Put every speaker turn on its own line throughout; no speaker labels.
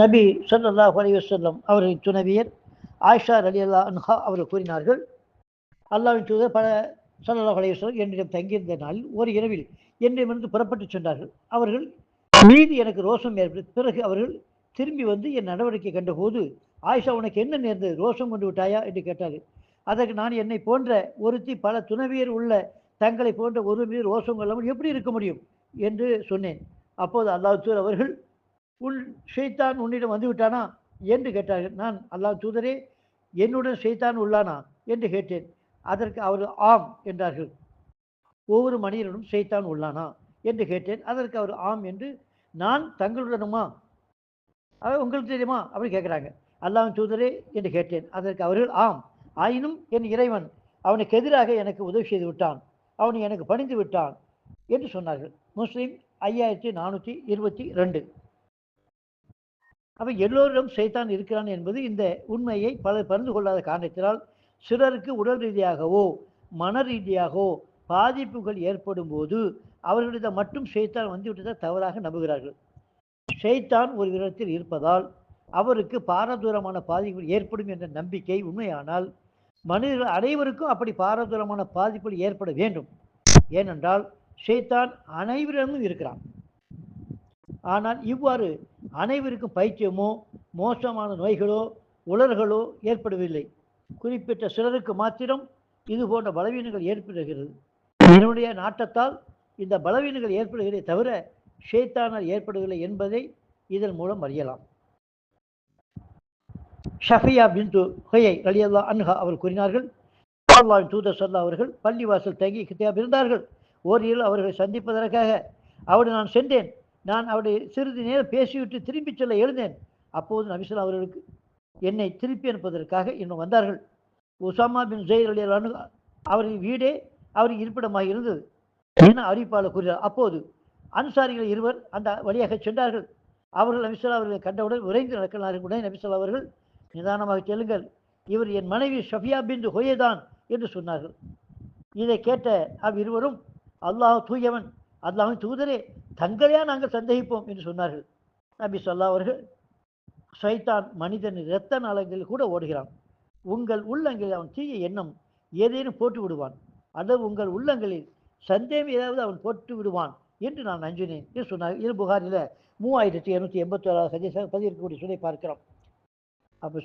நபி சொல்லல்லா அலைஹி செல்லம் அவர்களின் துணைவியர் ஆயிஷா ரலியல்லா அன்ஹா அவர்கள் கூறினார்கள். அல்லாவின் தூதர் பல சொல்லல்லா அலைஹி வஸல்லம் என்னிடம் தங்கியிருந்த நாளில் ஒரு இரவில் என்னிடமிருந்து புறப்பட்டு சென்றார்கள். அவர்கள் மீது எனக்கு ரோஷம் ஏற்பட்டு பிறகு அவர்கள் திரும்பி வந்து என் நடவடிக்கை கண்டபோது ஆயிஷா உனக்கு என்ன நேர்ந்தது? ரோஷம் கொண்டு விட்டாயா? என்று கேட்டார்கள். அதற்கு நான் என்னை போன்ற ஒருத்தி பல துணைவியர் உள்ள தங்களை போன்ற ஒரு மீது ரோஷம் கொள்ளாமல் எப்படி இருக்க முடியும்? என்று சொன்னேன். அப்போது அல்லாஹூர் அவர்கள் உன் ஷெய்தான் உன்னிடம் வந்து விட்டானா என்று கேட்டார்கள். நான் அல்லாஹ் தூதரே என்னுடன் ஷெய்தான் உள்ளானா? என்று கேட்டேன். அதற்கு அவர் ஆம் என்றார்கள். ஒவ்வொரு மனிதனும் ஷெய்தான் உள்ளானா? என்று கேட்டேன். அதற்கு அவர் ஆம் என்று நான் தங்களுடனுமா? அவர் உங்களுக்கு தெரியுமா? அப்படி கேட்குறாங்க. அல்லாஹ் தூதரே என்று கேட்டேன். அதற்கு அவர்கள் ஆம். ஆயினும் என் இறைவன் அவனுக்கு எதிராக எனக்கு உதவி செய்து விட்டான். அவனை எனக்கு பணிந்து விட்டான் என்று சொன்னார்கள். முஸ்லீம் ஐயாயிரத்தி நானூற்றி இருபத்தி ரெண்டு. அப்போ எல்லோரிடம் சைத்தான் இருக்கிறான் என்பது இந்த உண்மையை பலர் பறிந்து கொள்ளாத காரணத்தினால் சிலருக்கு உடல் ரீதியாகவோ மன ரீதியாகவோ பாதிப்புகள் ஏற்படும் போது அவர்களிடம் மட்டும் செய்தான் வந்துவிட்டதாக தவறாக நம்புகிறார்கள். ஷைத்தான் ஒரு விதத்தில் இருப்பதால் அவருக்கு பாரதூரமான பாதிப்புகள் ஏற்படும் என்ற நம்பிக்கை உண்மையானால் மனிதர்கள் அனைவருக்கும் அப்படி பாரதூரமான பாதிப்புகள் ஏற்பட வேண்டும். ஏனென்றால் செய்தான் அனைவரிடமும் இருக்கிறான். ஆனால் இவ்வாறு அனைவருக்கும் பைத்தியமோ மோசமான நோய்களோ உலர்களோ ஏற்படவில்லை. குறிப்பிட்ட சிலருக்கு மாத்திரம் இது போன்ற பலவீனங்கள் ஏற்படுகிறது. என்னுடைய நாட்டத்தால் இந்த பலவீனங்கள் ஏற்படுகிறதே தவிர ஷேத்தானால் ஏற்படவில்லை என்பதை இதன் மூலம் அறியலாம். ஷஃபியா பிந்து ஹொயை ரலியல்லா அன்ஹா அவர் கூறினார்கள் அல்லாஹ்வின் தூதர் சல்லா அவர்கள் பள்ளிவாசல் தங்கி கித்தியாப் இருந்தார்கள். ஓரியில் அவர்களை சந்திப்பதற்காக. அவர் நான் சென்றேன். நான் அவரை சிறிது நேரம் பேசிவிட்டு திரும்பி செல்ல எழுந்தேன். அப்போது நபிசுல்லா அவர்களுக்கு என்னை திருப்பி அனுப்பதற்காக இன்னும் வந்தார்கள். உசாமா பின் ஜெயிர் அலி அவரின் வீடே அவரின் இருப்பிடமாக இருந்தது. என அறிவிப்பாளர் கூறினார்? அப்போது அன்சாரிகள் இருவர் அந்த வழியாக சென்றார்கள். அவர்கள் நபிசுல்லா அவர்களை கண்டவுடன் விரைந்து நடக்கிறார்கள் உடனே நபிசுல்லா அவர்கள் நிதானமாக செல்லுங்கள் இவர் என் மனைவி ஷஃபியா பின் ஹொயேதான் என்று சொன்னார்கள். இதை கேட்ட அவ்விருவரும் அல்லாஹ் தூயவன் அல்லாஹின் தூதரே தங்களையா நாங்கள் சந்தேகிப்போம் என்று சொன்னார்கள். நபி சொல்லா அவர்கள் சைத்தான் மனிதன் இரத்த நலங்களில் கூட ஓடுகிறான். உங்கள் உள்ளங்களில் அவன் தீய எண்ணம் ஏதேனும் போட்டு விடுவான். அல்லது உங்கள் உள்ளங்களில் சந்தேகம் ஏதாவது அவன் போட்டு விடுவான் என்று நான் நஞ்சினேன் என்று சொன்னார் இரு புகாரில் மூவாயிரத்தி இரநூத்தி எண்பத்தோராவது சதீச பதிவிற்கக்கூடிய சொல்லி பார்க்கிறோம். அப்போ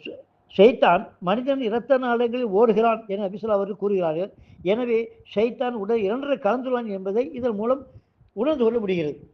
ஷைத்தான் மனிதன் இரத்த நாளங்களில் ஓடுகிறான் என அபிசுல்லா அவர்கள் கூறுகிறார்கள். எனவே ஷைத்தான் உடல் இரண்டரை கலந்துள்ளான் என்பதை இதன் மூலம் உணர்ந்து கொள்ள முடிகிறது.